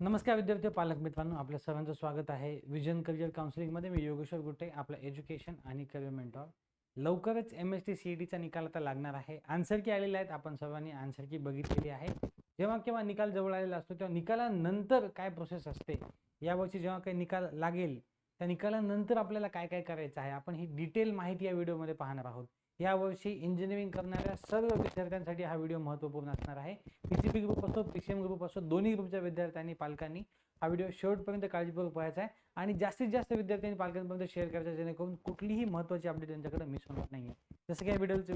नमस्कार विद्यार्थी पालक मित्रांनो आपल्या सर्वांचं स्वागत आहे. विजन करिअर काउन्सिलिंगमध्ये मी योगेश्वर गुट्टे आपला एज्युकेशन आणि करिअर मेंटॉर लवकरच M S T C E टीचा निकाल आता लागणार आहे. आन्सर की आलेले आहेत आपण सर्वांनी आन्सर की बघितलेली आहे. जेव्हा केव्हा निकाल जवळ आलेला असतो तेव्हा निकालानंतर काय प्रोसेस असते यावर्षी जेव्हा काही निकाल लागेल त्या निकालानंतर आपल्याला काय काय करायचं आहे आपण ही डिटेल माहिती या व्हिडिओमध्ये पाहणार आहोत. यावर्षी इंजिनिअरिंग करणाऱ्या सर्व विद्यार्थ्यांसाठी हा व्हिडिओ महत्त्वपूर्ण असणार आहे. पी सी पी ग्रुप असो पी सी एम ग्रुप असो दोन्ही ग्रुपच्या विद्यार्थ्यांनी पालकांनी हा व्हिडिओ शेवटपर्यंत काळजीपूर्वक पाहायचा आहे आणि जास्तीत जास्त विद्यार्थ्यांनी पालकांपर्यंत शेअर करायचा आहे, जेणेकरून कुठलीही महत्त्वाची अपडेट त्यांच्याकडे मिस होणार नाही जसं की या व्हिडिओचं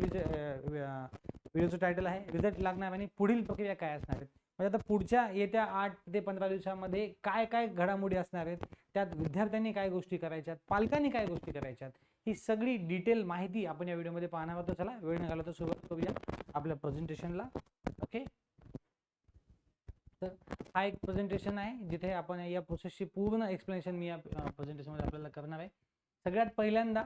व्हिडिओचं टायटल आहे रिझल्ट लागणार आणि पुढील प्रक्रिया काय असणार आहेत? म्हणजे आता पुढच्या येत्या आठ ते पंधरा दिवसामध्ये काय काय घडामोडी असणार आहेत? त्यात विद्यार्थ्यांनी काय गोष्टी करायच्यात? पालकांनी काय गोष्टी करायच्यात? ही सगळी डिटेल माहिती आपण या व्हिडिओमध्ये पाहणार आहोत. तर चला वेळ न तर सुरुवात करूया आपल्या प्रेझेंटेशनला ओके तर हा एक प्रेझेंटेशन आहे जिथे आपण या प्रोसेसची पूर्ण एक्सप्लेनेशन मी या प्रेझेंटेशनमध्ये आपल्याला करणार आहे. सगळ्यात पहिल्यांदा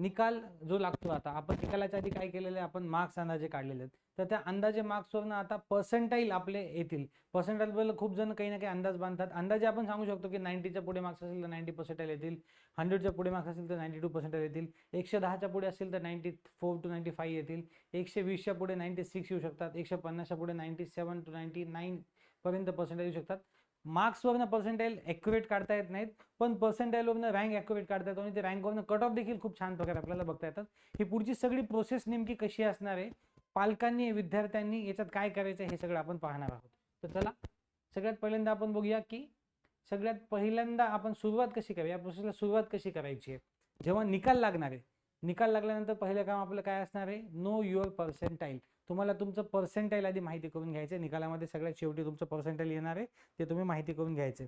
निकाल जो लागतो आता आपण निकालाच्या आधी काय केलेलं आहे आपण मार्क्स अंदाजे काढलेले आहेत. तर त्या अंदाजे मार्क्सवरनं आता पर्सेंटाईल आपले येतील. पर्सेंटाईल खूप जण काही ना काही अंदाज बांधतात. अंदाजे आपण सांगू शकतो की नाईन्टीच्या पुढे मार्क्स असेल तर नाईन्टी पर्सेंटाईल येतील. हंड्रेडच्या पुढे मार्क्स असेल तर नाईन्टी टू पर्सेंटाईल येतील. एकशे दहाच्या पुढे असेल तर ninety four to ninety five येतील. एकशे वीसच्या पुढे नाईन्टी सिक्स येऊ शकतात. एकशे पन्नासच्या पुढे ninety seven to ninety nine पर्यंत पर्सेंटाईल येऊ शकतात. मार्क्सवरनं पर्सेंटाईल ॲक्युरेट काढता येत नाहीत. पण पर्सेंटाईलवरनं रँक ॲक्युरेट काढता येतो आणि ते रँकवरनं कट ऑफ देखील खूप छान प्रकारे आपल्याला बघता येतात. ही पुढची सगळी प्रोसेस नेमकी कशी असणार आहे? पालकांनी विद्यार्थ्यांनी याच्यात काय करायचं हे सगळं आपण पाहणार आहोत. तर चला सगळ्यात पहिल्यांदा आपण बघूया की सगळ्यात पहिल्यांदा आपण सुरुवात कशी करावी? या प्रोसेसला सुरुवात कशी करायची आहे? जेव्हा निकाल लागणार आहे निकाल लागल्यानंतर पहिलं काम आपलं काय असणार आहे? नो युअर पर्सेंटाईल तुम्हाला तुमचं पर्सेंटाईल आधी माहिती करून घ्यायचं निकालामध्ये सगळ्यात शेवटी तुमचं पर्सेंटाईल येणार आहे ते तुम्ही माहिती करून घ्यायचं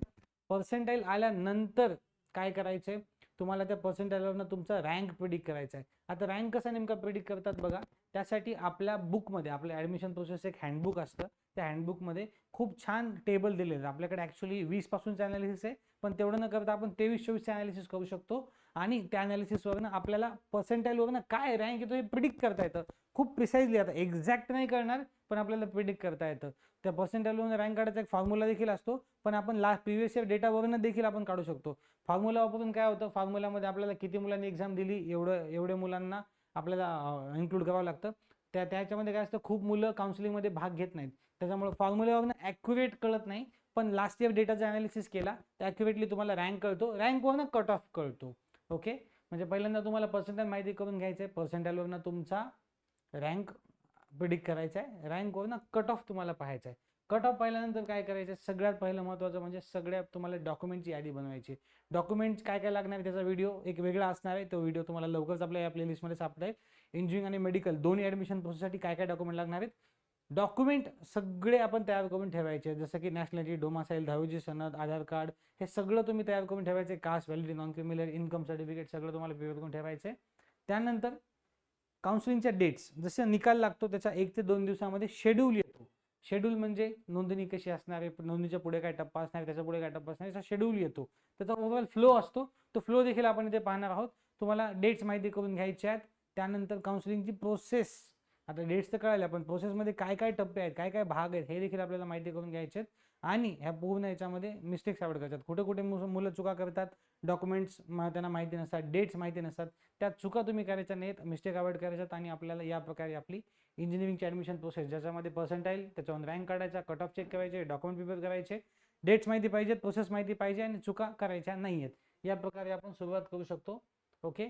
पर्सेंटाईल आल्यानंतर काय करायचंय? तुम्हाला त्या पर्सेंटाईलवरनं तुमचा रँक प्रिडिक्ट करायचा आहे आता रँक कसा नेमका प्रिडिक्ट करतात बघा. त्यासाठी आपल्या बुकमध्ये आपल्या ॲडमिशन प्रोसेस एक हँडबुक असतं. त्या हँडबुकमध्ये खूप छान टेबल दिलेलं आहे आपल्याकडे ॲक्च्युली वीस पासूनचं ॲनालिसिस आहे पण तेवढं न करता आपण तेवीस चोवीसचे ॲनालिसिस करू शकतो. आणि त्या ॲनालिसिसवरनं आपल्याला पर्सेंटाईलवरनं काय रँक येतो हे प्रिडिक्ट करता येतं. खूप प्रिसाइजली आता एक्झॅक्ट नाही करणार पण आपल्याला प्रिडिक्ट करता येतं. त्या पर्सेंटेजवरून रँक काढायचा एक फॉर्म्युला देखील असतो पण आपण लास्ट प्रिव्हियस इयर डेटावरून देखील आपण काढू शकतो. फॉर्म्युला वापरून काय होतं? फॉर्म्युलामध्ये आपल्याला किती मुलांनी एक्झाम दिली एवढं एवढ्या मुलांना आपल्याला इन्क्लूड करावं लागतं. त्या त्याच्यामध्ये काय असतं? खूप मुलं काउन्सिलिंगमध्ये भाग घेत नाहीत. त्याच्यामुळे फॉर्म्युल्यावरून ॲक्युरेट कळत नाही पण लास्ट इयर डेटाचा ॲनालिसिस केला तर ॲक्युरेटली तुम्हाला रँक कळतो. रँकवरनं कट ऑफ कळतो. ओके म्हणजे पहिल्यांदा तुम्हाला पर्सेंटेज माहिती करून घ्यायचं आहे पर्सेंटाईलवरनं तुमचा रँक प्रिडिक्ट करायचा आहे. रँकवरनं कट ऑफ तुम्हाला पाहायचा आहे. कट ऑफ पाहिल्यानंतर काय करायचं? आहे सगळ्यात पहिलं महत्त्वाचं म्हणजे सगळ्या तुम्हाला डॉक्युमेंटची यादी बनवायची. डॉक्युमेंट्स काय काय लागणार आहे त्याचा व्हिडिओ एक वेगळा असणार आहे. तो व्हिडिओ तुम्हाला लवकरच आपल्या या प्लेलिस्टमध्ये सापडेल. इंजिनिअरिंग आणि मेडिकल दोन्ही ॲडमिशन प्रोसेससाठी काय काय डॉक्युमेंट लागणार आहेत? डॉक्युमेंट सगळे आपण तयार करून ठेवायचे जसं की नॅशनॅलिटी डोमासाईल दहावीची सनद आधार कार्ड हे सगळं तुम्ही तयार करून ठेवायचे caste validity non criminal income certificate सगळं तुम्हाला प्रिपेअर करून ठेवायचं आहे. त्यानंतर काउन्सिलिंगच्या डेट्स जसं निकाल लागतो त्याच्या एक ते दोन दिवसामध्ये शेड्यूल येतो. शेड्यूल म्हणजे नोंदणी कशी असणार आहे नोंदणीच्या पुढे काय टप्पा असणार आहे त्याच्या पुढे काय टप्पा असणार याचा शेड्यूल येतो. त्याचा ओव्हरऑल फ्लो असतो. तो फ्लो देखील आपण इथे पाहणार आहोत. तुम्हाला डेट्स माहिती करून घ्यायच्या आहेत. त्यानंतर काउन्सिलिंगची प्रोसेस आता डेट्स तर कळाल्या पण प्रोसेसमध्ये काय काय टप्पे आहेत काय काय भाग आहेत हे देखील आपल्याला माहिती करून घ्यायचे आहेत. आणि ह्या पूर्ण याच्यामध्ये मिस्टेक्स अवॉइड करतात. कुठे कुठे मु- मुलं चुका करतात डॉक्युमेंट्स त्यांना माहिती नसतात डेट्स माहिती नसतात. त्या चुका तुम्ही करायच्या नाहीत मिस्टेक अवॉइड करायच्यात आणि आपल्याला या प्रकारे आपली इंजिनिअरिंगची ॲडमिशन प्रोसेस ज्याच्यामध्ये पर्सेंटाईल त्याच्यावर रँक काढायचा कट ऑफ चेक करायचे डॉक्युमेंट प्रिपेअर करायचे डेट्स माहिती पाहिजेत प्रोसेस माहिती पाहिजे आणि चुका करायच्या नाही आहेत या प्रकारे आपण सुरुवात करू शकतो. ओके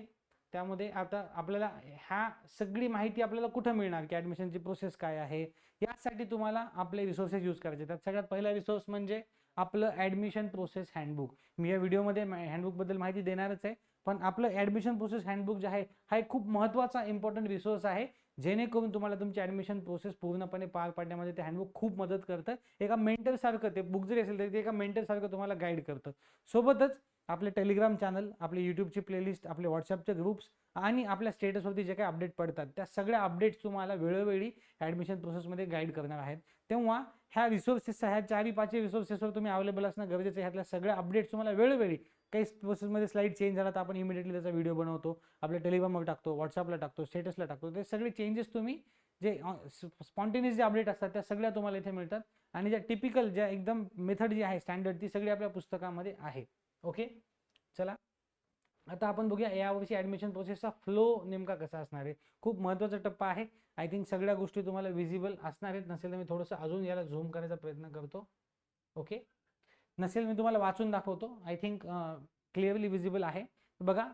त्यामध्ये आता आपल्याला ह्या सगळी माहिती आपल्याला कुठं मिळणार? की ॲडमिशनची प्रोसेस काय आहे? यासाठी तुम्हाला आपले रिसोर्सेस यूज करायचे. त्यात सगळ्यात पहिला रिसोर्स म्हणजे आपलं ॲडमिशन प्रोसेस हँडबुक मी या व्हिडिओमध्ये हँडबुकबद्दल माहिती देणारच आहे. पण आपलं ॲडमिशन प्रोसेस हँडबुक जे आहे हा एक खूप महत्त्वाचा इम्पॉर्टंट रिसोर्स आहे. जेणेकरून तुम्हाला तुमची ॲडमिशन प्रोसेस पूर्णपणे पार पाडण्यामध्ये ते हँडबुक खूप मदत करतं. एका मेंटरसारखं ते बुक जरी असेल तरी ते एका मेंटरसारखं तुम्हाला गाईड करतं. सोबतच आपले टेलिग्राम चॅनल आपले यूट्यूबची प्लेलिस्ट आपले व्हॉट्सअपचे ग्रुप्स आणि आपल्या स्टेटसवरती जे काही अपडेट पडतात त्या सगळ्या अपडेट्स तुम्हाला वेळोवेळी ॲडमिशन प्रोसेसमध्ये गाईड करणार आहेत. तेव्हा ह्या रिसोर्सेस ह्या चारही पाचही रिसोर्सेसवर तुम्ही अवेलेबल असणं गरजेचं आहे. ह्यातल्या सगळ्या अपडेट्स तुम्हाला वेळोवेळी काही प्रोसेसमध्ये स्लाईड चेंज झाला तर आपण इमिडिएटली त्याचा व्हिडिओ बनवतो. आपल्या टेलिग्रामवर टाकतो व्हॉट्सअपला टाकतो स्टेटसला टाकतो. ते सगळे चेंजेस तुम्ही जे स्पॉन्टेनियस जे अपडेट असतात त्या सगळ्या तुम्हाला इथे मिळतात. आणि ज्या टिपिकल ज्या एकदम मेथड जी आहे स्टँडर्ड ती सगळी आपल्या पुस्तकामध्ये आहे. ओके चला. आता आपण बघूया यावर्षी ॲडमिशन प्रोसेसचा फ्लो नेमका कसा असणार आहे? खूप महत्त्वाचा टप्पा आहे. आय थिंक सगळ्या गोष्टी तुम्हाला विजिबल असणार आहेत. नसेल तर मी थोडंसं अजून याला झूम करायचा प्रयत्न करतो. ओके नसेल मी तुम्हाला वाचून दाखवतो. आय थिंक क्लिअरली विजिबल आहे. बघा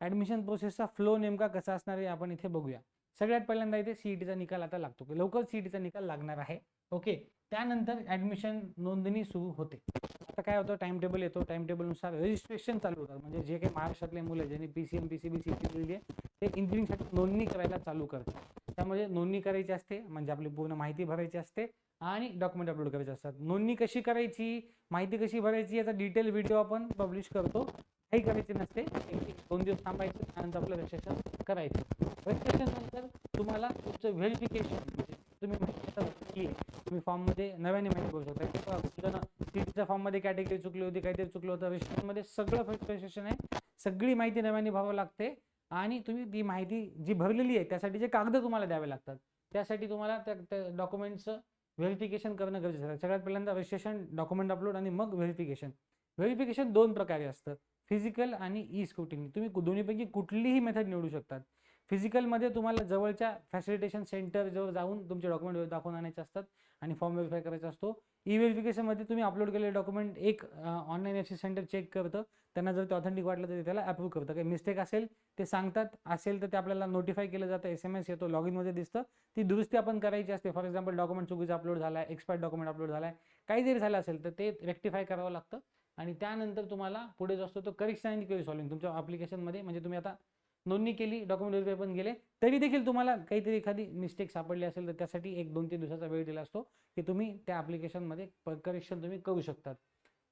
ॲडमिशन प्रोसेसचा फ्लो नेमका कसा असणार आहे आपण इथे बघूया. सगळ्यात पहिल्यांदा इथे सीईटीचा निकाल आता लागतो. की लवकर सीईटीचा निकाल लागणार आहे. ओके त्यानंतर ॲडमिशन नोंदणी सुरू होते. आता काय होतं टाइम टेबल येतो. टाइम टेबलनुसार रजिस्ट्रेशन चालू होतात. म्हणजे जे काही महाराष्ट्रातले मुलं ज्यांनी P C M P C B C T दिली आहे ते इंजिनिअरिंगसाठी नोंदणी करायला चालू करतात. त्यामध्ये नोंदणी करायची असते. म्हणजे आपली पूर्ण माहिती भरायची असते. आणि डॉक्युमेंट अपलोड करायचे असतात. नोंदणी कशी करायची माहिती कशी भरायची याचा डिटेल व्हिडिओ आपण पब्लिश करतो. काही करायचे नसते. एक- दोन दिवस थांबायचं त्यानंतर आपलं रजिस्ट्रेशन करायचं. रजिस्ट्रेशन नंतर तुम्हाला तुमचं व्हेरिफिकेशन म्हणजे तुम्ही माहिती तुम्ही फॉर्ममध्ये नव्याने माहिती करू शकता. तुमच्या सीटच्या फॉर्ममध्ये कॅटेगरी चुकली होती काहीतरी चुकलं होतं. रजिस्ट्रेशनमध्ये सगळं रजिस्ट्रेशन आहे. सगळी माहिती नव्याने भरावं लागते. आणि तुम्ही ती माहिती जी भरलेली आहे त्यासाठी जे कागद तुम्हाला द्यावे लागतात. त्यासाठी तुम्हाला त्या डॉक्युमेंटचं व्हेरिफिकेशन करणं गरजेचं आहे. सगळ्यात पहिल्यांदा रजिस्ट्रेशन डॉक्युमेंट अपलोड आणि मग व्हेरिफिकेशन व्हेरिफिकेशन दोन प्रकारे असतं. फिजिकल आणि ई स्क्रुटिनी तुम्ही दोन्हीपैकी कुठलीही मेथड निवडू शकतात. फिजिकलमध्ये तुम्हाला जवळच्या फॅसिलिटेशन सेंटर जवळ जाऊन तुमचे डॉक्युमेंट दाखवून आणायचे असतात आणि फॉर्म व्हेरीफाय करायचा असतो. ई व्हेरिफिकेशनमध्ये तुम्ही अपलोड केलेले डॉक्युमेंट एक online F C centre check करतं. त्यांना जर ते ऑथेंटिक वाटलं तर ते त्याला अप्रूव्ह करतं. काही मिस्टेक असेल ते सांगतात. असेल तर ते आपल्याला नोटिफाय केलं जातं. एस एम एस येतो लॉग इनमध्ये दिसतं. ती दुरुस्ती आपण करायची असते. फॉर एक्झाम्पल डॉक्युमेंट चुकीचा अपलोड झाला आहे एक्सपायर्ड डॉक्युमेंट अपलोड झाला आहे काही जरी झालं असेल तर ते रेक्टिफाय करावं लागतं. आणि त्यानंतर तुम्हाला पुढे जो असतो तो करेक्शन आणि क्वेरी सॉल्विंग तुमच्या ॲप्लिकेशनमध्ये म्हणजे तुम्ही आता नोंदणी केली डॉक्युमेंट व्हेरीफाय पण गेले तरी देखील तुम्हाला काहीतरी एखादी मिस्टेक सापडली असेल तर त्यासाठी एक दोन तीन दिवसाचा वेळ दिला असतो की तुम्ही त्या ॲप्लिकेशनमध्ये करेक्शन तुम्ही करू शकतात.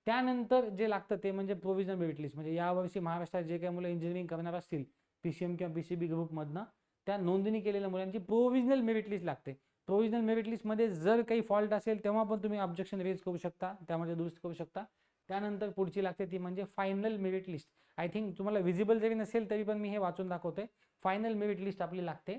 त्यानंतर जे लागतं ते म्हणजे प्रोव्हिजनल मेरिट लिस्ट म्हणजे यावर्षी महाराष्ट्रात जे काही मुलं इंजिनिअरिंग करणार असतील पी सी एम किंवा पी सी बी ग्रुपमधनं त्या नोंदणी केलेल्या मुलांची प्रोव्हिजनल मेरिट लिस्ट लागते. प्रोव्हिजनल मेरिट लिस्टमध्ये जर काही फॉल्ट असेल तेव्हा पण तुम्ही ऑब्जेक्शन रेज करू शकता त्यामध्ये दुरुस्त करू शकता. त्यानंतर पुढची लागते ती म्हणजे final merit list I think तुम्हाला विजिबल जरी नसेल तरी पण मी हे वाचून दाखवतोय. फायनल मेरिट लिस्ट आपली लागते.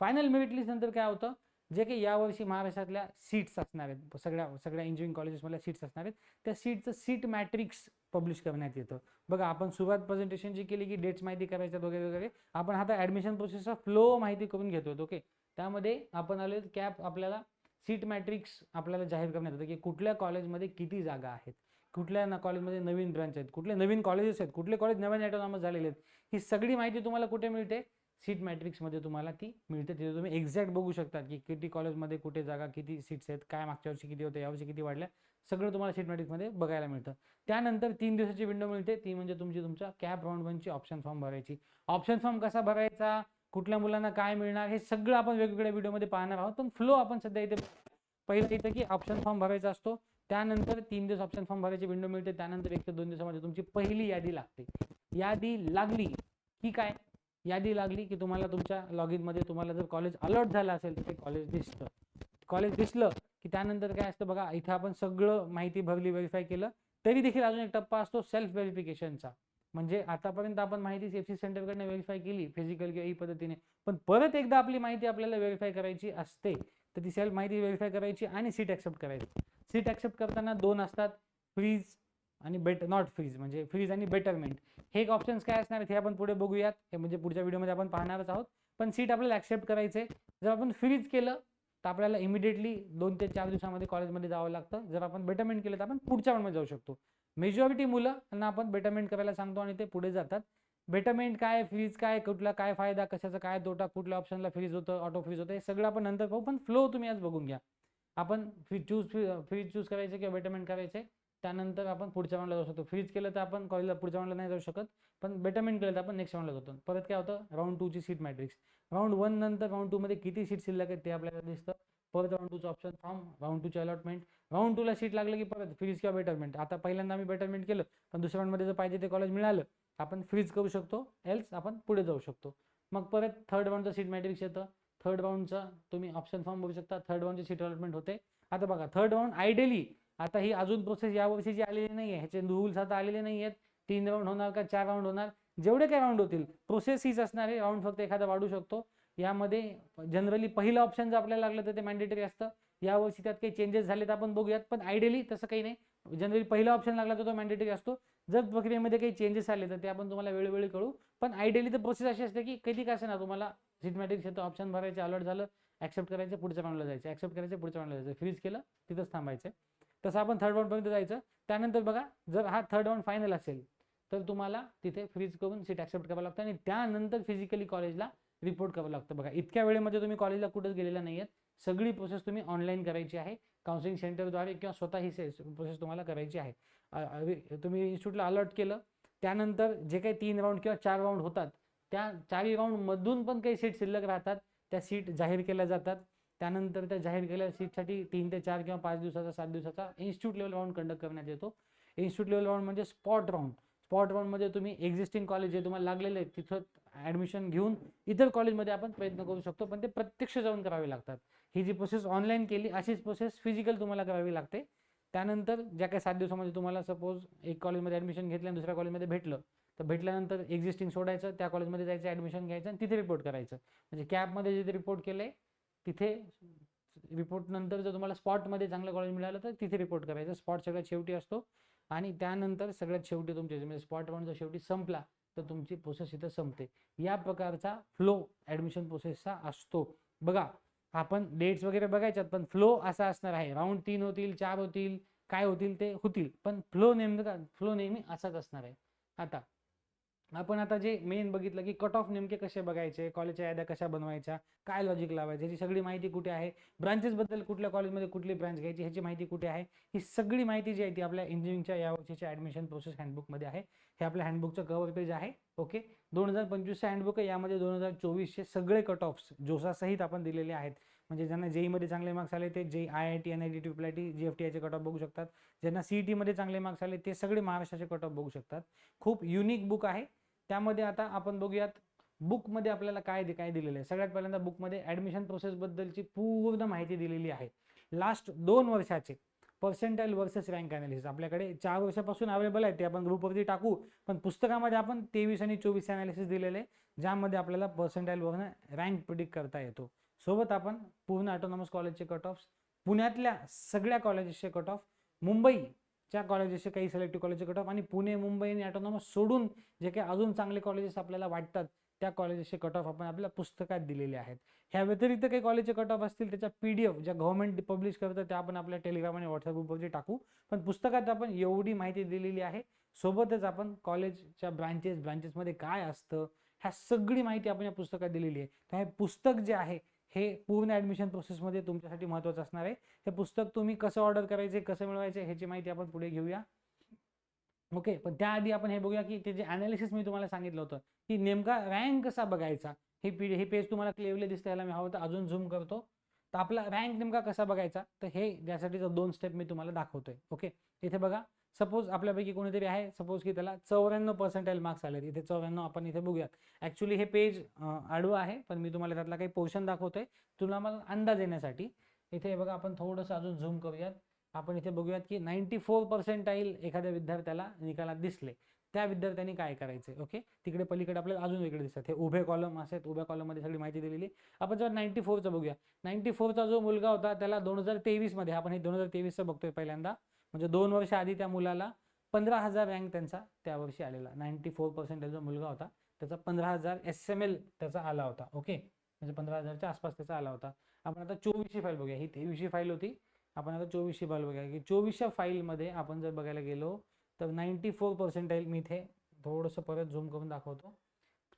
फायनल मेरिट लिस्ट नंतर काय होतं? जे काही यावर्षी महाराष्ट्रातल्या सीट्स असणार आहेत. सगळ्या सगळ्या इंजिनिअरिंग कॉलेजेसमधल्या सीट्स असणार आहेत. त्या सीटचं सीट मॅट्रिक्स पब्लिश करण्यात येतं. बघा आपण सुरुवात प्रेझेंटेशन जी केली की डेट्स माहिती करायच्यात वगैरे वगैरे आपण आता ॲडमिशन प्रोसेसचा फ्लो माहिती करून घेतोय ओके त्यामध्ये आपण आलो कॅप आपल्याला सीट मॅट्रिक्स आपल्याला जाहीर करण्यात येतं की कुठल्या कॉलेजमध्ये किती जागा आहेत. कुठल्या ना कॉलेजमध्ये नवीन ब्रांच आहेत कुठले नवीन कॉलेजेस आहेत कुठले कॉलेज नवीन ॲटोनॉमस झालेले आहेत ही सगळी माहिती तुम्हाला कुठे मिळते? सीट मॅट्रिक्समध्ये तुम्हाला ती मिळते. तिथे तुम्ही एक्झॅक्ट बघू शकता की किती कॉलेजमध्ये कुठे जागा किती सीट्स आहेत काय मागच्या वर्षी किती होते यावर्षी किती वाढल्या सगळं तुम्हाला सीट मॅट्रिक्समध्ये बघायला मिळतं. त्यानंतर तीन दिवसाची विंडो मिळते. ती म्हणजे तुमची तुमच्या कॅप राऊंड वनची ऑप्शन फॉर्म भरायची. ऑप्शन फॉर्म कसा भरायचा कुठल्या मुलांना काय मिळणार हे सगळं आपण वेगवेगळ्या व्हिडिओमध्ये पाहणार आहोत. पण फ्लो आपण सध्या इथे पहिलं इथं की ऑप्शन फॉर्म भरायचा असतो. त्यानंतर तीन दिवस ऑप्शन फॉर्म भरायची विंडो मिळते त्यानंतर एक ते दोन दिवसामध्ये तुमची पहिली यादी लागते. यादी लागली की काय? यादी लागली की तुम्हाला तुमच्या लॉगमध्ये तुम्हाला जर कॉलेज अलर्ट झालं असेल तर ते कॉलेज दिसतं. कॉलेज दिसलं की त्यानंतर काय असतं बघा इथं आपण सगळं माहिती भरली व्हेरीफाय केलं तरी देखील अजून एक टप्पा असतो सेल्फ व्हेरिफिकेशनचा म्हणजे आतापर्यंत आपण माहिती सेफ्टी सेंटरकडनं व्हेरीफाय केली फिजिकल किंवा ई पद्धतीने पण परत एकदा आपली माहिती आपल्याला व्हेरीफाय करायची असते तर ती सेल्फ माहिती व्हेरीफाय करायची आणि सीट ॲक्सेप्ट करायची. सीट ॲक्सेप्ट करताना दोन असतात फ्रीज आणि बेट नॉट फ्रीज म्हणजे फ्रीज आणि बेटरमेंट हे एक ऑप्शन्स काय असणार हे आपण पुढे बघूयात. हे म्हणजे पुढच्या व्हिडिओमध्ये आपण पाहणारच आहोत. पण सीट आपल्याला ॲक्सेप्ट करायचे जर आपण फ्रीज केलं तर आपल्याला इमिडिएटली दोन ते चार दिवसामध्ये कॉलेजमध्ये जावं लागतं. जर आपण बेटरमेंट केलं तर आपण पुढच्या राऊंडमध्ये जाऊ शकतो. मेजॉरिटी मुलांना आपण बेटरमेंट करायला सांगतो आणि ते पुढे जातात. बेटरमेंट काय फ्रीज काय कुठला काय फायदा कशाचा काय तोटा कुठल्या ऑप्शनला फ्रीज होतं ऑटो फ्रीज होतं हे सगळं आपण नंतर पाहू. पण फ्लो तुम्ही आज बघून घ्या. आपण फ्रीज चूज फ्रीज चूज करायचे किंवा बेटरमेंट करायचे त्यानंतर आपण पुढच्या राऊंडला जाऊ शकतो. फ्रीज केलं तर आपण कॉलेजला पुढच्या राऊंडला नाही जाऊ शकत पण बेटरमेंट केलं तर आपण नेक्स्ट राऊंडला जातो. परत काय होतं? राऊंड टूची सीट मॅट्रिक्स राऊंड वन नंतर राऊंड टूमध्ये किती सीट शिल्लक आहेत ते आपल्याला दिसतं. परत राऊंड टूचं ऑप्शन फॉर्म राऊंड टूचे अलॉटमेंट राऊंड टूला सीट लागलं की परत फ्रीज किंवा बेटरमेंट आता पहिल्यांदा आम्ही बेटरमेंट केलं पण दुसऱ्या राऊंडमध्ये जर पाहिजे ते कॉलेज मिळालं आपण फ्रीज करू शकतो. एल्स आपण पुढे जाऊ शकतो. मग परत थर्ड राऊंडचं सीट मॅट्रिक्स येतं. थर्ड राऊंडचा तुम्ही ऑप्शन फॉर्म बघू शकता. थर्ड राऊंडची सीट अलॉटमेंट होते. आता बघा थर्ड राऊंड आयडियली आता ही अजून प्रोसेस या वर्षीची आलेली नाही आहे ह्याचे रूल्स आता आलेले नाही आहेत तीन राऊंड होणार का चार राऊंड होणार? जेवढे काय राऊंड होतील प्रोसेस हीच असणार आहे राऊंड फक्त एखादा वाढू शकतो. यामध्ये जनरली पहिलं ऑप्शन जर आपल्याला लागलं तर ते मॅन्डेटरी असतं. यावर्षी त्यात काही चेंजेस झाले तर आपण बघूयात पण आयडियली तसं काही नाही. जनरली पहिला ऑप्शन लागला तर तो मॅन्डेटरी असतो. जर प्रक्रियेमध्ये काही चेंजेस आले तर ते आपण तुम्हाला वेळोवेळी कळू. पण आयडियली तर प्रोसेस अशी असते की कधी का ना तुम्हाला सिटमॅटिक क्षेत्र ऑप्शन भरायचे अलर्ट झालं ॲक्सेप्ट करायचं पुढच्या राऊंडला जायचं. ॲक्सेप्ट करायचं पुढच्या राऊंडला जायचं. फ्रीज केलं तिथंच थांबायचं. तसं आपण थर्ड राऊंडपर्यंत जायचं. त्यानंतर बघा जर हा थर्ड राऊंड फायनल असेल तर तुम्हाला तिथे फ्रीज करून सीट ॲक्सेप्ट करावं लागतं आणि त्यानंतर फिजिकली कॉलेजला रिपोर्ट करावं लागतं. बघा इतक्या वेळेमध्ये तुम्ही कॉलेजला कुठंच गेलेला नाही आहेत सगळी प्रोसेस तुम्ही ऑनलाईन करायची आहे. काउन्सिलिंग सेंटरद्वारे किंवा स्वतः ही प्रोसेस तुम्हाला करायची आहे. तुम्ही इन्स्टिट्यूटला अलर्ट केलं. त्यानंतर जे काही तीन राऊंड किंवा चार राऊंड होतात त्या चारी राऊंडमधून पण काही सीट शिल्लक राहतात. त्या सीट जाहीर केल्या जातात. त्यानंतर त्या जाहीर केलेल्या सीटसाठी तीन ते चार किंवा पाच दिवसाचा सात दिवसाचा इन्स्टिट्यूट लेवल राऊंड कंडक्ट करण्यात येतो. इन्स्टिट्यूट लेवल राऊंड म्हणजे स्पॉट राऊंड स्पॉट राऊंडमध्ये तुम्ही एक्झिस्टिंग कॉलेज जे तुम्हाला लागलेले आहेत तिथं ॲडमिशन घेऊन इतर कॉलेजमध्ये आपण प्रयत्न करू शकतो पण ते प्रत्यक्ष जाऊन करावे लागतात. ही जी प्रोसेस ऑनलाईन केली अशीच प्रोसेस फिजिकल तुम्हाला करावी लागते. त्यानंतर ज्या काही सात दिवसामध्ये तुम्हाला सपोज एक कॉलेजमध्ये ॲडमिशन घेतलं आणि दुसऱ्या कॉलेजमध्ये भेटलं तर भेटल्यानंतर एक्झिस्टिंग सोडायचं त्या कॉलेजमध्ये जायचं ॲडमिशन घ्यायचं आणि तिथे रिपोर्ट करायचं. म्हणजे कॅबमध्ये जिथे रिपोर्ट केलं तिथे रिपोर्ट नंतर जर तुम्हाला स्पॉटमध्ये चांगलं कॉलेज मिळालं तर तिथे रिपोर्ट करायचं. स्पॉट सगळ्यात शेवटी असतो. आणि त्यानंतर सगळ्यात शेवटी तुमचे म्हणजे स्पॉट राऊंड जर शेवटी संपला तर तुमची प्रोसेस इथं संपते. या प्रकारचा फ्लो ॲडमिशन प्रोसेसचा असतो. बघा आपण डेट्स वगैरे बघायच्यात पण फ्लो असा असणार आहे. राऊंड तीन होतील चार होतील काय होतील ते होतील. पण फ्लो नेमकं फ्लो नेहमी असाच असणार आहे. आता आपण आता जे मेन बघितलं की कट ऑफ नेमके कसे बघायचे कॉलेजच्या याद्या कशा बनवायच्या काय लॉजिक लावायचं ह्याची सगळी माहिती कुठे आहे ब्रांचेसबद्दल कुठल्या कॉलेजमध्ये कुठली ब्रांच घ्यायची ह्याची माहिती कुठे आहे ही सगळी माहिती जी आहे ती आपल्या इंजिनिअरिंगच्या या वर्षीच्या ॲडमिशन प्रोसेस हँडबुकमध्ये आहे. हे आपल्या हँडबुकचं कव्हर पेज आहे ओके दोन हजार पंचवीसचं हँडबुक आहे यामध्ये दोन हजार चोवीसचे सगळे कट ऑफ्स जोसासहित आपण दिलेले आहेत. म्हणजे ज्यांना जेईमध्ये चांगले मार्क्स आले ते जे I I T N I T triple I T G F T आयचे कट ऑफ बघू शकतात. ज्यांना सी ई टीमध्ये चांगले मार्क्स आले ते सगळे महाराष्ट्राचे कट ऑफ बघू शकतात. खूप युनिक बुक आहे. त्यामध्ये आता आपण बघूयात बुकमध्ये आपल्याला काय दे काय दिलेलं आहे. सगळ्यात पहिल्यांदा बुकमध्ये ॲडमिशन प्रोसेसबद्दलची पूर्ण माहिती दिलेली आहे. लास्ट दोन वर्षाचे पर्सेंटाईल वर्सेस रँक अनालिसिस आपल्याकडे चार वर्षापासून अवेलेबल आहे ते आपण ग्रुपवरती टाकू. पण पुस्तकामध्ये आपण तेवीस आणि चोवीस अनालिसिस दिलेले आहे ज्यामध्ये आपल्याला पर्सेंटाईलवरनं रँक प्रिडिक्ट करता येतो. सोबत आपण पूर्ण ऑटोनॉमस कॉलेजचे कट ऑफ पुण्यातल्या सगळ्या कॉलेजेसचे कट ऑफ मुंबई ज्या कॉलेजेसचे काही सिलेक्टिव्ह कॉलेजचे कट ऑफ आणि पुणे मुंबई आणि ॲटोनॉमस सोडून जे काही अजून चांगले कॉलेजेस आपल्याला वाटतात त्या कॉलेजेसचे कट ऑफ आपण आपल्या पुस्तकात दिलेले आहेत. ह्या व्यतिरिक्त काही कॉलेजचे कट ऑफ असतील त्याच्या पी डी एफ ज्या गव्हर्नमेंट पब्लिश करतं त्या आपण आपल्या टेलिग्राम आणि व्हॉट्सअप ग्रुपवरती टाकू. पण पुस्तकात आपण एवढी माहिती दिलेली आहे सोबतच आपण कॉलेजच्या ब्रांचेस ब्रांचेसमध्ये काय असतं ह्या सगळी माहिती आपण या पुस्तकात दिलेली आहे. तर हे पुस्तक जे आहे हे पूर्ण ॲडमिशन प्रोसेसमध्ये तुमच्यासाठी महत्त्वाचं असणार आहे. हे पुस्तक तुम्ही कसं ऑर्डर करायचे कसं मिळवायचे ह्याची माहिती आपण पुढे घेऊया. ओके पण त्याआधी आपण हे बघूया की ते जे अनालिसिस मी तुम्हाला सांगितलं होतं की नेमका रँक कसा बघायचा? हे पी हे पेज तुम्हाला क्लिअरली दिसतं याला मी हवं तर अजून झूम करतो. तर आपला रँक नेमका कसा बघायचा? तर हे त्यासाठीचं दोन स्टेप मी तुम्हाला दाखवतोय. ओके इथे बघा. सपोज आपल्यापैकी कोणीतरी आहे सपोज की त्याला चौऱ्याण्णव पर्सेंटाईल मार्क्स आले इथे चौऱ्याण्णव आपण इथे बघूयात. ॲक्च्युली हे पेज आडवं आहे पण मी तुम्हाला त्यातला काही पोर्शन दाखवतोय. तुला मला अंदाज येण्यासाठी इथे बघा आपण थोडंसं अजून झूम करूयात. आपण इथे बघूयात की नाईन्टी फोर पर्सेंटाईल एखाद्या विद्यार्थ्याला निकालात दिसले. त्या विद्यार्थ्यांनी काय करायचं ओके तिकडे पलीकडे आपल्याला अजून वेगळे दिसतात. हे उभे कॉलम असे उभ्या कॉलममध्ये सगळी माहिती दिलेली. आपण जर नाईन्टी फोरचं बघूया नाईन्टी फोरचा जो मुलगा होता त्याला दोन हजार तेवीसमध्ये आपण हे दोन हजार तेवीसचं बघतोय पहिल्यांदा. म्हणजे दोन वर्ष आधी त्या मुलाला पंधरा हजार रँक त्यांचा त्या वर्षी आलेला. नाईन्टी फोर पर्सेंटेज जो मुलगा होता त्याचा पंधरा हजार एस एम एल त्याचा आला होता. ओके म्हणजे पंधरा हजारच्या आसपास त्याचा आला होता. आपण आता चोवीसशी फाईल बघूया. ही तेवीसशी फाईल होती. आपण आता चोवीसशी फाईल बघूया. की चोवीसच्या फाईलमध्ये आपण जर बघायला गेलो तर नाईन्टी फोर पर्सेंटाईल मी इथे थोडंसं परत झूम करून दाखवतो.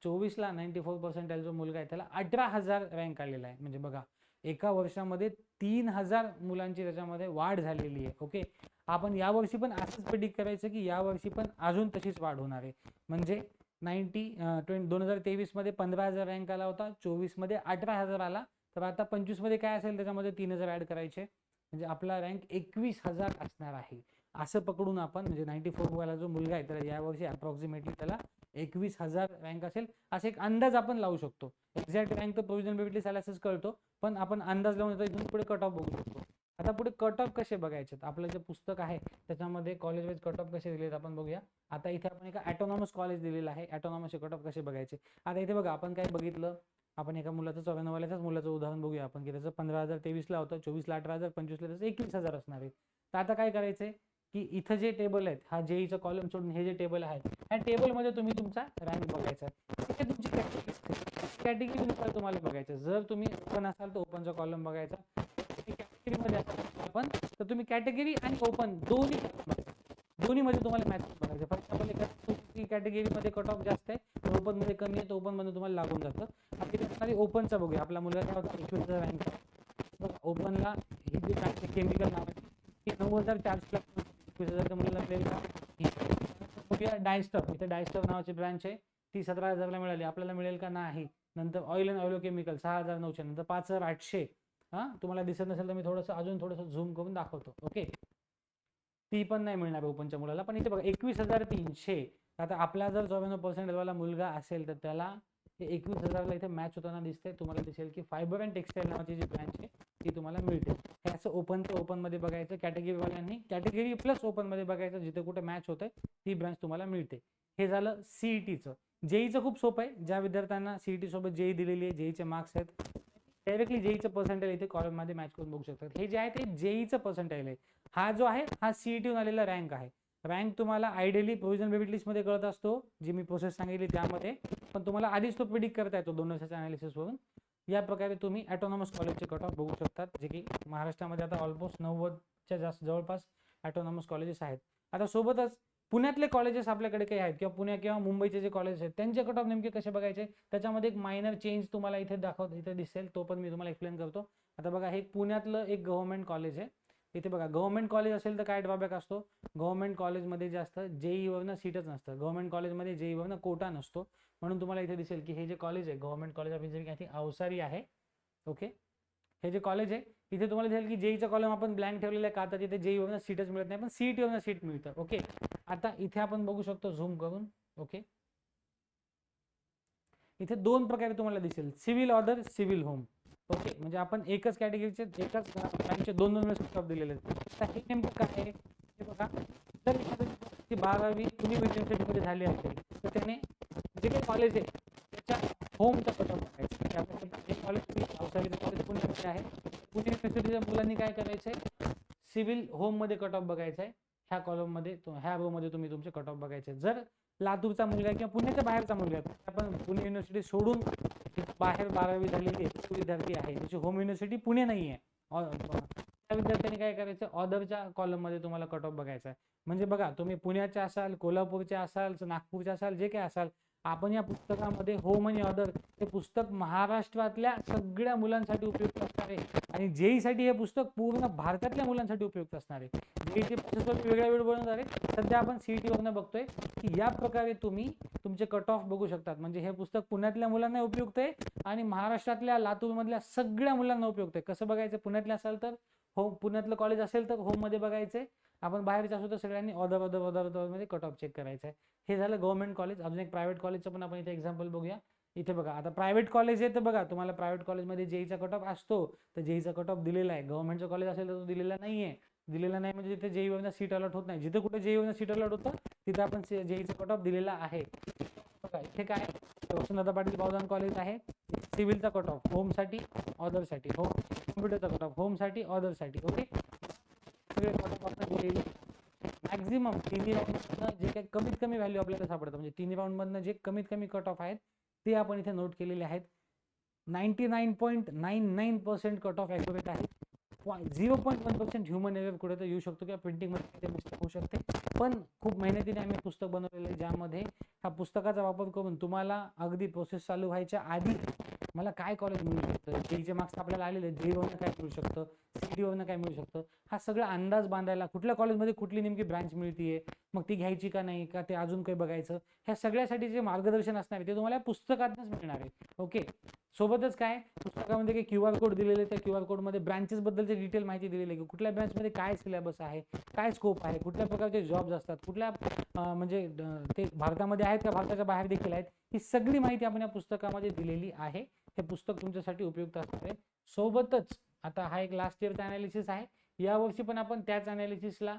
चोवीसला नाईन्टी फोर पर्सेंटाईल जो मुलगा आहे त्याला अठरा हजार रँक आलेला आहे. म्हणजे बघा एका वर्षामध्ये तीन हजार मुलांची त्याच्यामध्ये वाढ झालेली आहे. ओके आपण यावर्षी पण असंच प्रिडिक्ट करायचं की यावर्षी पण अजून तशीच वाढ होणार आहे. म्हणजे नाईन्टी ट्वेंटी दोन हजार तेवीसमध्ये पंधरा हजार रँक आला होता चोवीसमध्ये अठरा हजार आला. तर आता पंचवीसमध्ये काय असेल त्याच्यामध्ये तीन हजार ॲड करायचे. म्हणजे आपला रँक एकवीस हजार असणार आहे. असं पकडून आपण म्हणजे नाईन्टी फोरवाला जो मुलगा आहे त्याला यावर्षी अप्रॉक्सिमेटली त्याला एकवीस हजार रँक असेल. असा एक अंदाज आपण लावू शकतो. एक्झॅक्ट रँक तर प्रोव्हिजन बेबिटली सालासच कळतो. पण आपण अंदाज लावून इथून पुढे कट ऑफ बघू शकतो. आता पुढे कट ऑफ कसे बघायचे आपलं जे पुस्तक आहे त्याच्यामध्ये कॉलेज वाईज कट ऑफ कसे दिलेत आपण बघूया. आता इथे आपण एका ॲटोनॉमस कॉलेज दिलेलं आहे. ॲटोनॉमसचे कट ऑफ कसे बघायचे? आता इथे बघा आपण काय बघितलं? आपण एका मुलाचं चौऱ्याण्णववाल्याच्याच मुलाचं उदाहरण बघूया आपण की त्याचं पंधरा हजार तेवीसला होतं चोवीसला अठरा हजार पंचवीसला त्याचं एकवीस हजार असणार आहे. तर आता काय करायचंय? की इथं जे टेबल आहेत हा जेईचं कॉलम सोडून हे जे टेबल आहे ह्या टेबलमध्ये तुम्ही तुमचा रँक बघायचा. तिथे आहे तुमची कॅटेगरीनुसार तुम्हाला बघायचं. जर तुम्ही ओपन असाल तर ओपनचा कॉलम बघायचा. कॅटेगरीमध्ये आपण तर तुम्ही कॅटेगरी आणि ओपन दोन्ही दोन्हीमध्ये तुम्हाला मॅच बघायचं. फॉर एक्झाम्पल एका कॅटेगरीमध्ये कट ऑफ जास्त आहे ओपनमध्ये कमी आहे तर ओपनमध्ये तुम्हाला लागून जातं. आपली असणारी ओपनचा बघूया. आपला मुलगा काय होता? एकवीसचा रँक ओपनला ही जी काय केमिकल नावाची ही नऊ हजार चारशे एकवीस हजारच्या मुलीला मिळेल का इथे डायस्टर नावाची ब्रँच आहे. ती सतरा हजारला मिळाली. आपल्याला मिळेल का? नाही. नंतर ऑइल अँड ऑइलो केमिकल सहा हजार नऊशे. नंतर पाच हजार आठशे. हां तुम्हाला दिसत नसेल तर मी थोडंसं अजून थोडंसं झूम करून दाखवतो ओके ती पण नाही मिळणार ओपनच्या मुलाला पण इथे बघा एकवीस हजार तीनशे आता आपला जर चौऱ्याण्णव पर्सेंटवाला मुलगा असेल तर त्याला हे एकवीस हजारला इथे मॅच होताना दिसते तुम्हाला दिसेल की फायबर अँड टेक्सटाईल नावाची जी ब्रँच आहे ती तुम्हाला मिळते. हे ओपन ते ओपनमध्ये बघायचं कॅटेगरीवाल्यांनी कॅटेगरी प्लस ओपनमध्ये बघायचं जिथे कुठे मॅच होतं ती ब्रँच तुम्हाला मिळते. हे झालं सीईटीचं जेईचं खूप सोपं आहे. ज्या विद्यार्थ्यांना सीईटी सोबत जेई दिलेली आहे जेईचे मार्क्स आहेत डायरेक्टली जेईचं पर्सेंटेज इथे कॉलममध्ये मॅच करून बघू शकतात. हे जे आहे ते जेईचं पर्सेंटेज आहे. हा जो आहे हा सीईटीहून आलेला रँक आहे. रँक तुम्हाला आयडियली प्रोव्हिजन बेबिट लिस्टमध्ये कळत असतो जी मी प्रोसेस सांगितली त्यामध्ये. पण तुम्हाला आधीच तो प्रिडिक्ट करता येतो दोन वर्षाच्या अनालिसिसवरून या प्रकारे तुम्ही ॲटोनॉमस कॉलेजचे कट ऑफ बघू शकतात जे की महाराष्ट्रामध्ये आता ऑलमोस्ट नव्वदच्या जास्त जवळपास ॲटोनॉमस कॉलेजेस आहेत. आता सोबतच पुण्यातले कॉलेजेस आपल्याकडे काही आहेत किंवा पुण्या किंवा मुंबईचे जे कॉलेजेस आहेत त्यांचे कट ऑफ नेमके कसे बघायचे? त्याच्यामध्ये एक मायनर चेंज तुम्हाला इथे दाखव इथे दिसेल तो पण मी तुम्हाला एक्सप्लेन करतो. आता बघा हे पुण्यातलं एक गव्हर्नमेंट कॉलेज आहे. इथे बघा गव्हर्नमेंट कॉलेज असेल तर काय ड्रॉबॅक असतो? गव्हर्नमेंट कॉलेजमध्ये जे जास्त जेईवरनं सीटच नसतं. गव्हर्नमेंट कॉलेजमध्ये जेईवरनं कोटा नसतो. म्हणून तुम्हाला इथे दिसेल की हे जे कॉलेज आहे government college of engineering I think Awasari आहे. ओके हे जे कॉलेज आहे इथे तुम्हाला दिसेल की जेईचा कॉलम आपण ब्लँक ठेवलेला आहे. का तर तिथे जेईवरनं सीटच मिळत नाही पण सीईटीवरनं सीट मिळतं. ओके आता इथे आपण बघू शकतो झूम करून ओके इथे दोन प्रकारे तुम्हाला दिसेल. Civil order civil home okay म्हणजे आपण एकच कॅटेगरीचे एकाच ब्रँचचे दोन दोन वेळेस स्टॉप दिलेले आहेत. आता हे नेमकं काय आहे? हे बघा. जर एखादी बारावी तुम्ही युनिव्हर्सिटीमध्ये झाली असेल तर त्याने जे काही कॉलेज आहे त्याच्या होमचा कट ऑफ बघायचा कॉलेज पावसाळीचं कॉलेज पुण्यामध्ये आहे म्हणजे पुणे युनिव्हर्सिटीच्या मुलांनी काय करायचं आहे सिव्हिल होममध्ये कट ऑफ बघायचा आहे ह्या कॉलममध्ये ह्या रोमध्ये तुम्ही तुमचे कट ऑफ बघायचे. जर लातूरचा मुलगा आहे किंवा पुण्याच्या बाहेरचा मुलगा आहे आपण पुणे युनिव्हर्सिटी सोडून बाहेर बारावी झालेली विद्यार्थी आहे त्याची होम युनिव्हर्सिटी पुणे नाही आहे. त्या विद्यार्थ्यांनी काय करायचं? ऑदरच्या कॉलममध्ये तुम्हाला कट ऑफ बघायचा आहे. म्हणजे बघा तुम्ही पुण्याचे असाल कोल्हापूरचे असाल नागपूरचे असाल जे काय असाल आपण या पुस्तकामध्ये होम आणि ऑदर हे पुस्तक महाराष्ट्रातल्या सगळ्या मुलांसाठी उपयुक्त असणार आहे. आणि जेईसाठी हे पुस्तक पूर्ण भारतातल्या मुलांसाठी उपयुक्त असणार आहे. जेईचे प्रोसेसवर वेगळ्या वेळ बनवणार आहे. सध्या आपण सीईटीवरनं बघतोय की या प्रकारे तुम्ही तुमचे कट ऑफ बघू शकतात. म्हणजे हे पुस्तक पुण्यातल्या मुलांना उपयुक्त आहे आणि महाराष्ट्रातल्या लातूरमधल्या सगळ्या मुलांना उपयुक्त आहे. कसं बघायचं? पुण्यातल्या असाल तर हो पुण्यातलं कॉलेज असेल तर होममध्ये बघायचंय. आपण बाहेरच्या असू तर सगळ्यांनी ऑदर ऑदर ऑदर ऑदरमध्ये कट ऑफ चेक करायचं आहे. हे झालं गव्हर्नमेंट कॉलेज अजून एक प्रायव्हेट कॉलेजचं पण आपण इथे एक्झाम्पल बघूया. इथे बघा आता प्रायव्हेट कॉलेज आहे तर बघा तुम्हाला प्रायव्हेट कॉलेजमध्ये जेईचा कट ऑफ असतो. तर जेईचा कट ऑफ दिलेला आहे. गव्हर्नमेंटचं कॉलेज असेल तर तो दिलेला नाही आहे दिलेला नाही म्हणजे तिथे जेईवरनं सीट अलॉट होत नाही. जिथे कुठे जेईवरनं सीट अलॉट होतं तिथे आपण जेईचा कट ऑफ दिलेला आहे. बघा इथे काय वसंतदादा पाटील बावदान कॉलेज आहे. सिव्हिलचा कट ऑफ होमसाठी ऑदरसाठी होम कम्प्युटरचा कट ऑफ होमसाठी ऑदरसाठी ओके सगळे कट ऑफ मॅक्झिमम तिन्ही राऊंडमधनं जे काही कमीत कमी व्हॅल्यू आपल्याला सापडतं. म्हणजे तिन्ही राऊंडमधनं जे कमीत कमी कट ऑफ आहेत ते आपण इथे नोट केलेले आहेत. Ninety nine point nine nine percent cut off accurate आहे zero point one percent human error कुठे तर येऊ शकतो किंवा प्रिंटिंगमध्ये ते मिस्टेक होऊ शकते. पण खूप मेहनतीने आम्ही पुस्तक बनवलेलं आहे ज्यामध्ये ह्या पुस्तकाचा वापर करून तुम्हाला अगदी प्रोसेस चालू व्हायच्या आधी मला काय कॉलेज मिळू शकतं? जेईचे मार्क्स आपल्याला आलेले झिरोनं काय मिळू शकतं? सीईटीवरनं काय मिळू शकतं? हा सगळा अंदाज बांधायला कुठल्या कॉलेजमध्ये कुठली नेमकी ब्रँच मिळतीये? मग ती घ्यायची का नाही? का ते अजून काही बघायचं? ह्या सगळ्यासाठी जे मार्गदर्शन असणार आहे ते तुम्हाला पुस्तकातच मिळणार आहे. ओके सोबतच काय? पुस्तकामध्ये काही क्यू आर कोड दिलेले त्या क्यू आर कोडमध्ये ब्रँचेस बद्दलचे डिटेल माहिती दिलेली आहे. की कुठल्या ब्रँचमध्ये काय सिलेबस आहे? काय स्कोप आहे? कुठल्या प्रकारचे जॉब्स असतात? कुठल्या म्हणजे ते भारतामध्ये आहेत का भारताच्या बाहेर देखील आहेत? ही सगळी माहिती आपण या पुस्तकामध्ये दिलेली आहे. हे पुस्तक तुमच्यासाठी उपयुक्त असणार आहे. सोबतच आता हा एक लास्ट इयरचा अनालिसिस आहे यावर्षी पण आपण त्याच अनालिसिसला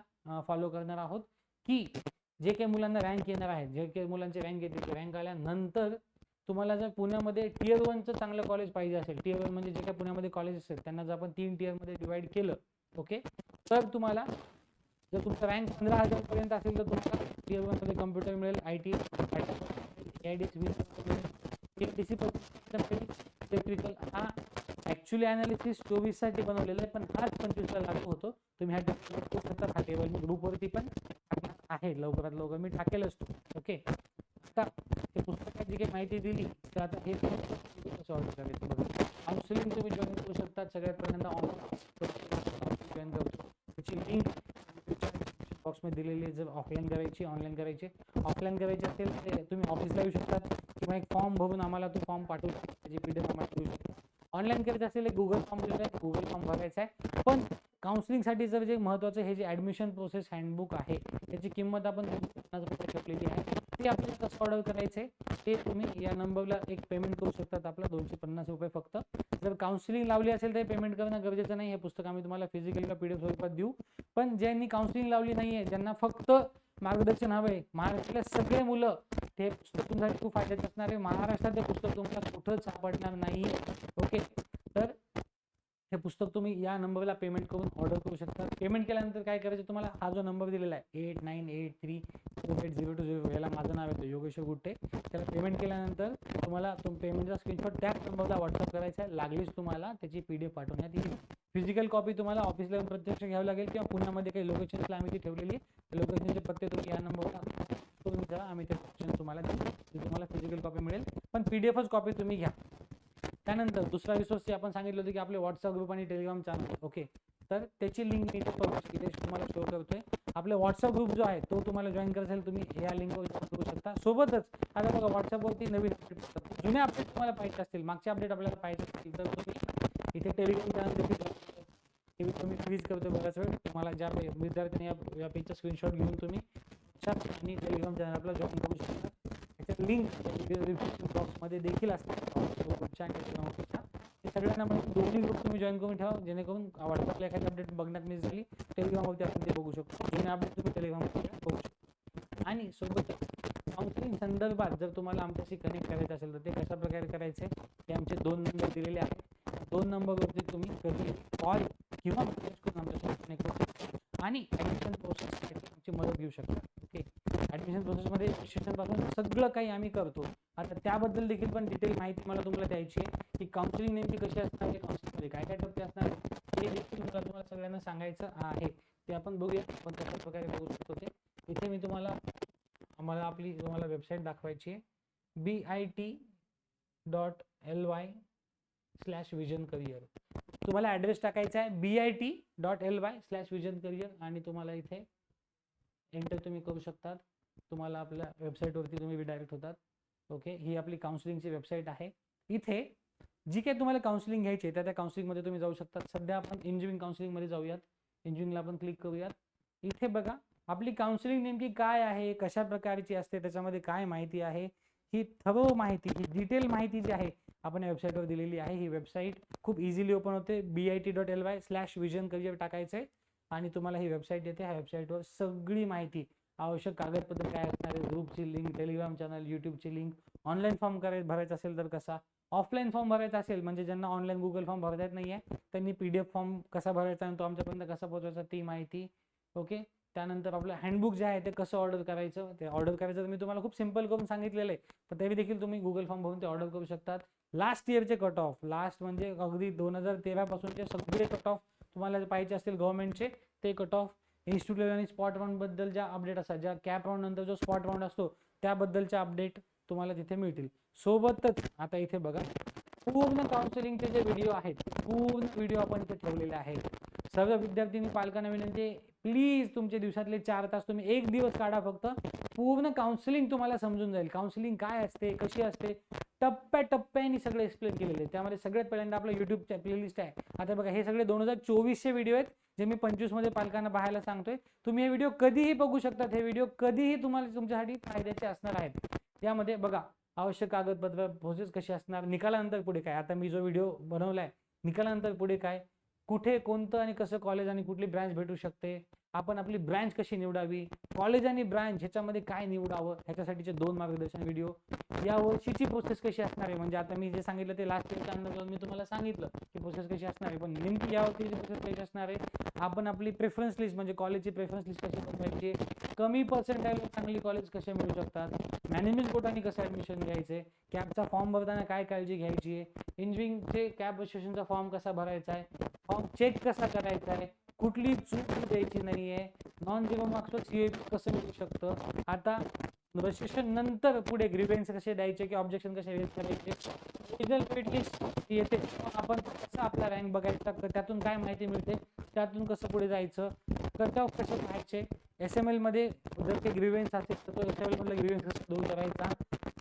फॉलो करणार आहोत की जे काही मुलांना रँक येणार आहे जे काही मुलांचे रँक येतील ते रँक आल्यानंतर तुम्हाला जर पुण्यामध्ये टियर वनचं चांगलं कॉलेज पाहिजे असेल टियर वन म्हणजे जे काही पुण्यामध्ये कॉलेज असेल त्यांना जर आपण तीन टियरमध्ये डिवाईड केलं ओके तर तुम्हाला जर तुमचा रँक पंधरा हजारपर्यंत असेल तर तुम्हाला टियर वनमध्ये कम्प्युटर मिळेल I T I D D C electrical हा ॲक्च्युली अनालिसिस चोवीससाठी बनवलेलं आहे पण हाच पंचवीसला लागू होतो. तुम्ही हा टेबल हा टेबल मी ग्रुपवरती पण आहे. लवकरात लवकर मी टाकेलच तो ओके आता हे पुस्तकात जी काही माहिती दिली तर आता हे कसं करायचं बघा. काउन्सिलिंग तुम्ही जॉईन करू शकता. सगळ्यात पहिल्यांदा ऑनलाईन जॉईन करू शकता. त्याची लिंक बॉक्समध्ये दिलेली आहे. जर ऑफलाईन करायची ऑनलाईन करायची ऑफलाईन करायची असेल ते तुम्ही ऑफिसला येऊ शकता. किंवा एक फॉर्म भरून आम्हाला तो फॉर्म पाठवू शकता. त्याची पी डी एफ आम्हाला देऊ शकता. ऑनलाईन करायचं असेल गुगल फॉर्म दिलेला आहे गुगल फॉर्म भरायचा आहे. पण काउन्सिलिंगसाठी जर जे महत्त्वाचं हे जे ॲडमिशन प्रोसेस हँडबुक आहे त्याची किंमत आपण पन्नास रुपये ठेवलेली आहे ते आपल्याला कसं ऑर्डर करायचं? आहे ते तुम्ही या नंबरला एक पेमेंट करू शकतात आपला दोनशे पन्नास रुपये फक्त. जर काउन्सिलिंग लावली असेल तर पेमेंट करणं गरजेचं नाही हे पुस्तक आम्ही तुम्हाला फिजिकली पी डी एफ स्वरूपात देऊ. पण ज्यांनी काउन्सिलिंग लावली नाही आहे ज्यांना फक्त मार्गदर्शन हवं आहे महाराष्ट्रातल्या सगळे मुलं हे पुस्तक तुमच्यासाठी खूप फायद्याचं असणार आहे. महाराष्ट्रात ते पुस्तक तुम्हाला कुठंच सापडणार नाही. ओके? तर हे पुस्तक तुम्ही या नंबरला पेमेंट करून ऑर्डर करू शकता. पेमेंट केल्यानंतर काय करायचं तुम्हाला? हा जो नंबर दिलेला आहे eight nine eight three four eight zero two zero याला माझं नाव येतं योगेश्वर गुट्टे. त्याला पेमेंट केल्यानंतर तुम्हाला तुम पेमेंटचा स्क्रीनशॉट त्याच नंबरला व्हॉट्सअप करायचा आहे. लागलीच तुम्हाला त्याची पी डी एफ पाठवण्यात येईल. फिजिकल कॉपी तुम्हाला ऑफिसला येऊन प्रत्यक्ष घ्यावी लागेल किंवा पुण्यामध्ये काही लोकेशन्सला आम्ही ती ठेवलेली आहे. लोकेशनचे पत्ते तुम्ही या नंबरवर करून घ्या आम्ही ते लोकेशन तुम्हाला देऊ. तुम्हाला फिजिकल कॉपी मिळेल. पण पी डी एफच कॉपी तुम्ही घ्या. त्यानंतर दुसरा रिसोर्स जे आपण सांगितलं होतं की आपले व्हॉट्सअप ग्रुप आणि टेलिग्राम चॅनल ओके तर त्याची लिंक मी इथे पब्लिश इथे तुम्हाला शो करतोय. आपला व्हॉट्सअप ग्रुप जो आहे तो तुम्हाला जॉईन करायचा तुम्ही. या लिंकवर जॉईन करू शकता. सोबतच आता बघा व्हॉट्सअपवरती नवीन अपडेट जुने अपडेट तुम्हाला पाहिजे असतील. मागचे अपडेट आपल्याला पाहिजे असतील. तर तुम्ही इथे टेलिग्राम चॅनल देखील तुम्ही फ्रीज करतो बऱ्याच वेळ. तुम्हाला ज्या विद्यार्थ्यांनी या या पेजचा स्क्रीनशॉट घेऊन तुम्ही chat आणि टेलिग्राम चॅनल आपला जॉईन करू शकता. त्याच्यात लिंक डिस्क्रिप्शन बॉक्समध्ये देखील असतात ग्रुपच्या आणि टेलिग्राम ग्रुपच्या हे सगळ्यांना म्हणजे दोन्ही ग्रुप तुम्ही जॉईन करून ठेवा जेणेकरून व्हॉट्सअपला एखादी अपडेट बघण्यात मिस झाली टेलिग्रामवरती आपण ते बघू शकतो. जुने अपडेट तुम्ही टेलिग्रामवरती बघू शकतो. आणि सोबतच काउन्सिलिंग संदर्भात जर तुम्हाला आमच्याशी कनेक्ट करायचं असेल तर ते कशा प्रकारे करायचे ते आमचे दोन नंबर दिलेले आहेत. दोन नंबरवरती तुम्ही कधी कॉल किंवा मेसेज करून आमच्याशी कनेक्ट करू शकता. आणि ॲडमिशन प्रोसेससाठी आमची मदत घेऊ शकता. ॲडमिशन प्रोसेसमध्ये शिक्षणपासून सगळं काही आम्ही करतो. आता त्याबद्दल देखील पण डिटेल माहिती मला तुम्हाला द्यायची आहे की काउन्सिलिंग नेमकी कशी असणार आहे काउन्सिलिंगमध्ये काय काय टप्पे असणार हे देखील मला तुम्हाला सगळ्यांना सांगायचं आहे. ते आपण बघूया आपण कशा प्रकारे बघू शकतो ते. इथे मी तुम्हाला आम्हाला आपली तुम्हाला वेबसाईट दाखवायची आहे. B I T dot L Y slash vision career तुम्हाला ॲड्रेस टाकायचा आहे B I T dot L Y slash vision career आणि तुम्हाला इथे एंटर तुम्ही करू शकतात. तुम्हाला आपल्या वेबसाईटवरती तुम्ही रिडायरेक्ट होतात. ओके ही आपली काउन्सिलिंगची वेबसाईट आहे. इथे जी काही तुम्हाला काउन्सिलिंग घ्यायची आहे त्या त्या काउन्सिलिंगमध्ये तुम्ही जाऊ शकता सध्या आपण इंजिनिअरिंग काउन्सिलिंगमध्ये जाऊयात. इंजिनिअरिंगला आपण क्लिक करूयात. इथे बघा आपली काउन्सिलिंग नेमकी काय आहे? कशा प्रकारची असते? त्याच्यामध्ये काय माहिती आहे? ही थरो माहिती ही डिटेल माहिती जी आहे आपण या वेबसाईटवर दिलेली आहे. ही वेबसाईट खूप इझिली ओपन होते. B I T dot L Y slash vision career टाकायचं आहे आणि तुम्हाला ही वेबसाईट येते ह्या वेबसाईटवर सगळी माहिती आवश्यक कागदपत्र काय असणार आहे ग्रुपची लिंक टेलिग्राम चॅनल युट्यूबची लिंक ऑनलाईन फॉर्म करायचं भरायचा असेल तर कसा? ऑफलाईन फॉर्म भरायचा असेल म्हणजे ज्यांना ऑनलाईन गुगल फॉर्म भरता येत नाही आहे त्यांनी पी डी एफ फॉर्म कसा भरायचा आणि तो आमच्यापर्यंत कसा पोहोचवायचा ती माहिती ओके त्यानंतर आपलं हँडबुक जे आहे ते कसं ऑर्डर करायचं ते ऑर्डर करायचं तर मी तुम्हाला खूप सिंपल करून सांगितलेलं आहे. पण तरी देखील तुम्ही गुगल फॉर्म भरून ते ऑर्डर करू शकतात. लास्ट इयरचे कट ऑफ लास्ट म्हणजे अगदी दोन हजार तेरापासूनचे सगळे कट ऑफ तुम्हाला पाहिजे असतील गव्हर्नमेंटचे ते कट ऑफ इन्स्टिट्यूट आणि स्पॉट राऊंडबद्दल ज्या अपडेट असतात ज्या कॅप राऊंड नंतर जो स्पॉट राऊंड असतो त्याबद्दलच्या अपडेट तुम्हाला तिथे मिळतील. सोबतच आता इथे बघा पूर्ण काउन्सिलिंगचे जे व्हिडिओ आहेत पूर्ण व्हिडिओ आपण इथे ठेवलेले आहेत. सर्व विद्यार्थ्यांनी पालकांना विनंती प्लीज तुमचे दिवसातले चार तास तुम्ही एक दिवस काढा फक्त. पूर्ण काउन्सिलिंग तुम्हाला समजून जाईल. काउन्सिलिंग काय असते कशी असते टप्प्याटप्प्याने सगळे एक्सप्लेन केलेले. आहे त्यामध्ये सगळ्यात पहिल्यांदा आपलं युट्यूब प्लेलिस्ट आहे. आता बघा हे सगळे दोन हजार चोवीसचे व्हिडिओ आहेत जे मी पंचवीसमध्ये पालकांना पाहायला सांगतोय. तुम्ही हे व्हिडिओ कधीही बघू शकतात. हे व्हिडिओ कधीही तुम्हाला तुमच्यासाठी फायद्याचे असणार आहेत. यामध्ये बघा आवश्यक कागदपत्र प्रोसेस कशी असणार निकालानंतर पुढे काय? आता मी जो व्हिडिओ बनवलाय निकालानंतर पुढे काय? कुठे कोणतं आणि कसं कॉलेज आणि कुठली ब्रँच भेटू शकते? आपण आपली ब्रँच कशी निवडावी? कॉलेज आणि ब्रँच ह्याच्यामध्ये काय निवडावं? ह्याच्यासाठीचे दोन मार्गदर्शन व्हिडिओ या वर्षीची प्रोसेस कशी असणार आहे? म्हणजे आता मी जे सांगितलं ते लास्ट इयरच्या अंदाज मी तुम्हाला सांगितलं की प्रोसेस कशी असणार आहे. पण नेमकी या वर्षीची प्रोसेस कशी असणार आहे? आपण आपली प्रेफरन्स लिस्ट म्हणजे कॉलेजची प्रेफरन्स लिस्ट कशी बनवायची? कमी पर्सेंटाईल चांगली कॉलेज कसे मिळू शकतात? मॅनेजमेंट कोटाने कसं ॲडमिशन घ्यायचे? कॅबचा फॉर्म भरताना काय काळजी घ्यायची आहे? इंजिनिअरिंगचे कॅब रजिस्ट्रेशनचा फॉर्म कसा भरायचा आहे? फॉर्म चेक कसा करायचा आहे? कुठली चूक द्यायची नाही आहे नॉन झिरो मार्क्सवर सी कसं मिळू शकतं? आता रजिस्ट्रेशन नंतर पुढे ग्रीवेन्स कसे द्यायचे की ऑब्जेक्शन कसे रेज करायचे? लिगल वेट लिस्ट येते. आपण कसं आपला रँक बघायचा? त्यातून काय माहिती मिळते? त्यातून कसं पुढे जायचं? कट ऑफ कसे पाहायचे एस एम एलमध्ये जर ते ग्रीवेन्स असेल तर तो एस एम एलमधला ग्रीवेन्स कसा दूर करायचा?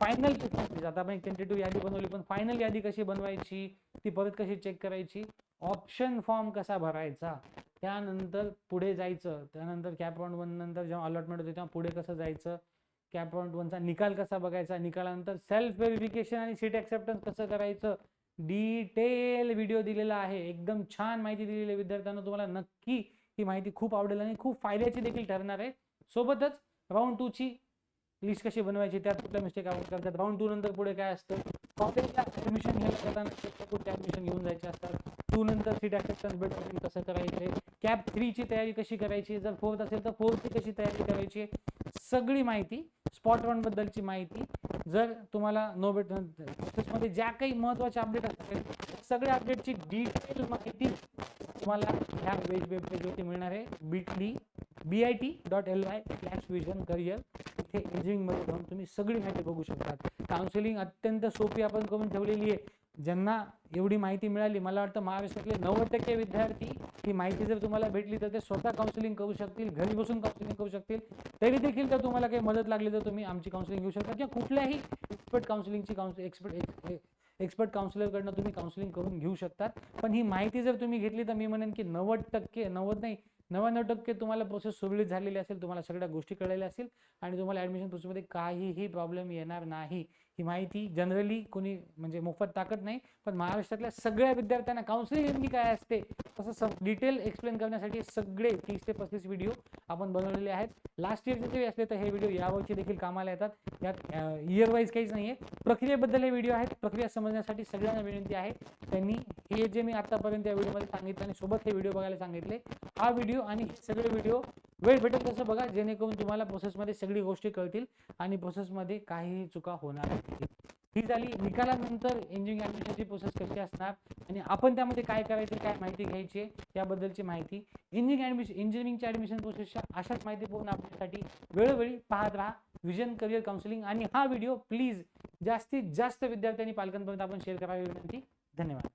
फायनल आता आपण एक टेंटेटिव्ह यादी बनवली पण फायनल यादी कशी बनवायची? ती परत कशी चेक करायची? ऑप्शन फॉर्म कसा भरायचा? त्यानंतर पुढे जायचं. त्यानंतर कॅप राऊंड वन नंतर जेव्हा अलॉटमेंट होते तेव्हा पुढे कसं जायचं? कॅप राऊंड वनचा निकाल कसा बघायचा? निकालानंतर सेल्फ व्हेरिफिकेशन आणि सीट ॲक्सेप्टन्स कसं करायचं? डिटेल व्हिडिओ दिलेला आहे. एकदम छान माहिती दिलेली आहे विद्यार्थ्यांना. तुम्हाला नक्की ही माहिती खूप आवडेल आणि खूप फायद्याची देखील ठरणार आहे. सोबतच राऊंड टूची लिस्ट कशी बनवायची? त्यात कुठल्या मिस्टेक आपण करतात? राऊंड टू नंतर पुढे काय असतं? कॉलेजला ॲडमिशन घ्यायला जाताना कोणते ॲडमिशन घेऊन जायचे असतात. टू नंतर सीट ॲक्सेप्टन्स बेट कसं करायचे. कॅप थ्रीची तयारी कशी करायची? जर फोर्थ असेल तर फोर्थची कशी तयारी करायची? सगळी माहिती स्पॉट वनबद्दलची माहिती जर तुम्हाला नो बेट प्रोसेसमध्ये ज्या काही महत्त्वाचे अपडेट असतील सगळ्या अपडेटची डिटेल माहिती तुम्हाला ह्या वेज वेबसाईटवरती मिळणार आहे. Bitly B I T dot L Y slash vision career इथे इंजिनिअरिंगमध्ये जाऊन तुम्ही सगळी माहिती बघू शकता काउन्सिलिंग अत्यंत सोपी आपण करून ठेवलेली आहे. ज्यांना एवढी माहिती मिळाली मला वाटतं महाराष्ट्रातले नव्वद टक्के विद्यार्थी ही माहिती जर तुम्हाला भेटली तर ते स्वतः काउन्सिलिंग करू शकतील घरी बसून काउन्सिलिंग करू शकतील. तरी देखील जर तुम्हाला काही मदत लागली तर तुम्ही आमची काउन्सिलिंग घेऊ शकता. किंवा कुठल्याही एक्सपर्ट काउन्सिलिंगची काउन्सिल एक्सपर्ट एक्सपर्ट काउन्सिलरकडनं तुम्ही काउन्सिलिंग करून घेऊ शकतात. पण ही माहिती जर तुम्ही घेतली तर मी म्हणेन की नव्वद टक्के नव्वद नाही नव्याण्णव टक्के तुम्हाला प्रोसेस सुरळीत झालेली असेल तुम्हाला सगळ्या गोष्टी कळलेल्या असेल आणि तुम्हाला ॲडमिशन प्रोसेसमध्ये काहीही प्रॉब्लेम येणार नाही. ही माहिती जनरली कोणी म्हणजे मोफत टाकत नाही पण महाराष्ट्रातल्या सगळ्या विद्यार्थ्यांना काउन्सिलिंग नेमकी काय असते तसं डिटेल एक्सप्लेन करण्यासाठी सगळे तीस ते पस्तीस व्हिडिओ आपण बनवलेले आहेत. लास्ट इयरचे जरी असले तर हे व्हिडिओ यावर्षी देखील कामाला येतात. यात इयर वाईज काहीच नाही आहे प्रक्रियेबद्दल हे व्हिडिओ आहेत. प्रक्रिया समजण्यासाठी सगळ्यांना विनंती आहे. त्यांनी हे जे मी आतापर्यंत या व्हिडिओमध्ये सांगितलं आणि सोबत हे व्हिडिओ बघायला सांगितले हा व्हिडिओ आणि हे सगळे व्हिडिओ वेळ भेटेल तसं बघा जेणेकरून तुम्हाला प्रोसेसमध्ये सगळी गोष्टी कळतील आणि प्रोसेसमध्ये काहीही चुका होणार ही झाली. निकालानंतर इंजिनिअरिंग ॲडमिशनची प्रोसेस कशी असणार? आणि आपण त्यामध्ये काय करायचे काय माहिती घ्यायची याबद्दलची माहिती. इंजिनिअरिंग ॲडमिशन इंजिनिअरिंगच्या ॲडमिशन प्रोसेसच्या अशाच माहितीपूर्ण आपल्यासाठी वेळोवेळी पाहत राहा. विजन करिअर काउन्सिलिंग आणि हा व्हिडिओ प्लीज जास्तीत जास्त विद्यार्थ्यांनी पालकांपर्यंत आपण शेअर करावी विनंती. धन्यवाद.